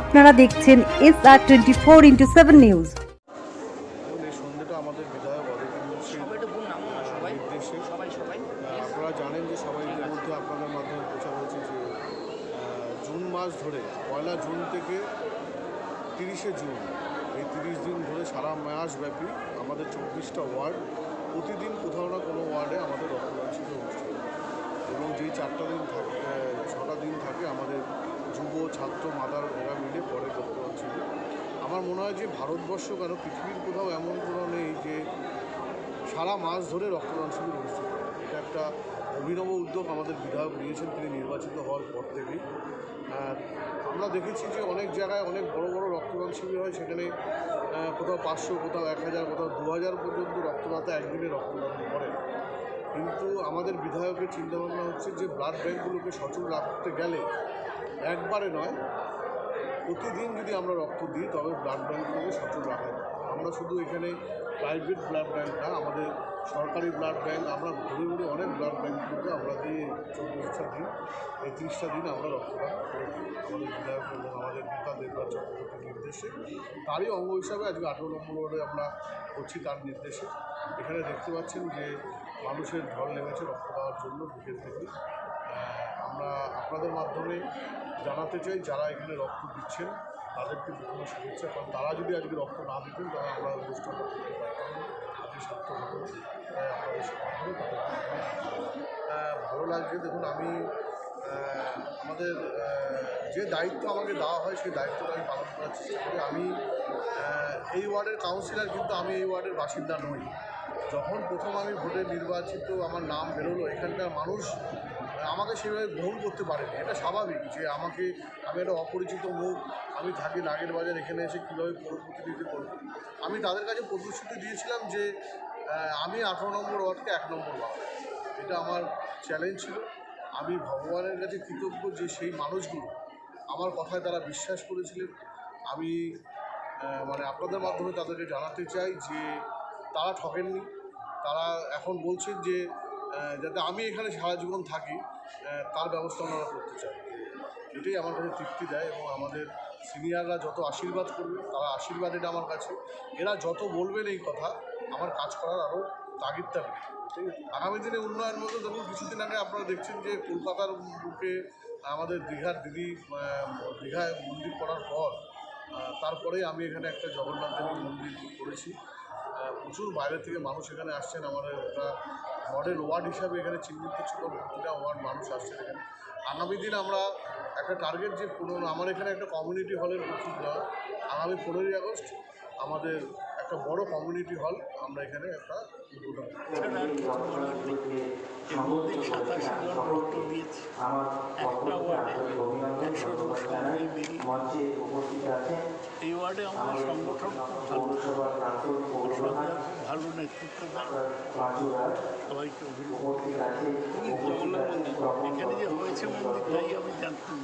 আপনারা দেখছেন S R twenty four into seven news আপনারা জানেন যে সবাই ইতিমধ্যে আপনাদের মাধ্যমে প্রচার হয়েছে যে জুন মাস ধরে পয়লা জুন থেকে তিরিশে জুন এই তিরিশ দিন ধরে সারা মাস ব্যাপী আমাদের চব্বিশটা ওয়ার্ড প্রতিদিন কোথাও না কোনো ওয়ার্ডে আমাদের রক্তদান শিবির অনুষ্ঠিত এবং যেই চারটা দিন থাকে ছটা দিন থাকে আমাদের যুব, ছাত্র, মাদার এরা মিলে পরে রক্তদান শিবির আমার মনে হয় যে ভারতবর্ষ কেন পৃথিবীর কোথাও এমন কোনো নেই যে সারা মাস ধরে রক্তদান শিবির অনুষ্ঠিত এটা একটা অভিনব উদ্যোগ আমাদের বিধায়ক নিয়েছেন তিনি নির্বাচিত হওয়ার পর থেকেই। আমরা দেখেছি যে অনেক জায়গায় অনেক বড় বড় রক্তদান শিবির হয়, সেখানে কোথাও পাঁচশো, কোথাও এক হাজার, কোথাও দু হাজার পর্যন্ত রক্তদাতা একদিনে রক্তদান করে। কিন্তু আমাদের বিধায়কের চিন্তাভাবনা হচ্ছে যে ব্লাড ব্যাঙ্কগুলোকে সচল রাখতে গেলে একবারে নয়। প্রতিদিন যদি আমরা রক্ত দিই, তবে ব্লাড ব্যাঙ্কগুলোকে সচল রাখা আমরা শুধু এখানে প্রাইভেট ব্লাড ব্যাঙ্ক না, আমাদের সরকারি ব্লাড ব্যাঙ্ক আমরা ঘুরে ঘুরে অনেক ব্লাড ব্যাঙ্কগুলোকে আমরা দিয়ে চব্বিশটা দিন, এই তিরিশটা দিন আমরা রক্তদান আমাদের বিধায়ক এবং আমাদের নেতা নির্দেশে। তারই অঙ্গ হিসাবে আজকে আঠেরো নম্বর ওয়ার্ডে আমরা করছি তার নির্দেশে। এখানে দেখতে পাচ্ছেন যে মানুষের ঢল নেমেছে রক্ত দেওয়ার জন্য বিকেল থেকে আমরা আপনাদের মাধ্যমে জানাতে চাই, যারা এখানে রক্ত দিচ্ছেন, তাদেরকে প্রথমে শুভেচ্ছা। কারণ তারা যদি আজকে রক্ত না দিতেন, তাহলে আমরা অনুষ্ঠানটা করতে পারতাম আজকে সার্থক হতো। তাই আপনাদের মাধ্যমে ভালো লাগছে। দেখুন, আমি আমাদের যে দায়িত্ব আমাকে দেওয়া হয়, সেই দায়িত্বটা আমি পালন করার চেষ্টা করি। আমি এই ওয়ার্ডের কাউন্সিলর কিন্তু আমি এই ওয়ার্ডের বাসিন্দা নই। যখন প্রথম আমি ভোটে নির্বাচিত আমার নাম বেরোলো, এখানকার মানুষ আমাকে সেভাবে গ্রহণ করতে পারেনি। এটা স্বাভাবিক যে আমাকে, আমি একটা অপরিচিত মুখ আমি থাকি নাগের বাজার, এখানে এসে কীভাবে পৌর প্রতিনিধি করব আমি তাদের কাছে প্রতিশ্রুতি দিয়েছিলাম যে আমি আঠারো নম্বর ওয়ার্ডকে এক নম্বর বানাবো এটা আমার চ্যালেঞ্জ ছিল। আমি ভগবানের কাছে কৃতজ্ঞ যে সেই মানুষগুলো আমার কথায় তারা বিশ্বাস করেছিলেন। আমি মানে আপনাদের মাধ্যমে তাদেরকে জানাতে চাই যে, তারা ঠকেননি। তারা এখন বলছেন যে যাতে আমি এখানে সারা জীবন থাকি তার ব্যবস্থা আমরা করতে চাই এটাই আমার কাছে তৃপ্তি দেয় এবং আমাদের সিনিয়ররা যত আশীর্বাদ করবে, তারা আশীর্বাদ এটা আমার কাছে। এরা যত বলবেন এই কথা, আমার কাজ করার আরও। ঠিক আছে? আগামী দিনে উন্নয়ন বলতে দেখুন, কিছুদিন আগে আপনারা দেখছেন যে কলকাতার বুকে আমাদের দীঘার দিদি দীঘায় মন্দির করার পর তারপরে আমি এখানে একটা জগন্নাথ দেবীর মন্দির করেছি। প্রচুর বাইরে থেকে মানুষ এখানে আসছেন, আমাদের একটা মডেল ওয়ার্ড হিসাবে এখানে চিহ্নিত ছিল প্রতিটা ওয়ার্ড মানুষ আসছে এখানে। আগামী দিন আমরা একটা টার্গেট যে পনেরো আমার এখানে একটা কমিউনিটি হলের প্রস্তুত হয় আগামী পনেরোই আগস্ট আমাদের একটা বড় কমিউনিটি হল আমরা এখানে একটা উদ্বোধন একটা ওয়ার্ডে একশো উপস্থিত এই ওয়ার্ডে আমাদের সংগঠন ভালো ভালো নেতৃত্ব সবাইকে অভিনন্দন। এখানে যে হয়েছে মন্দির, তাই আমি জানতাম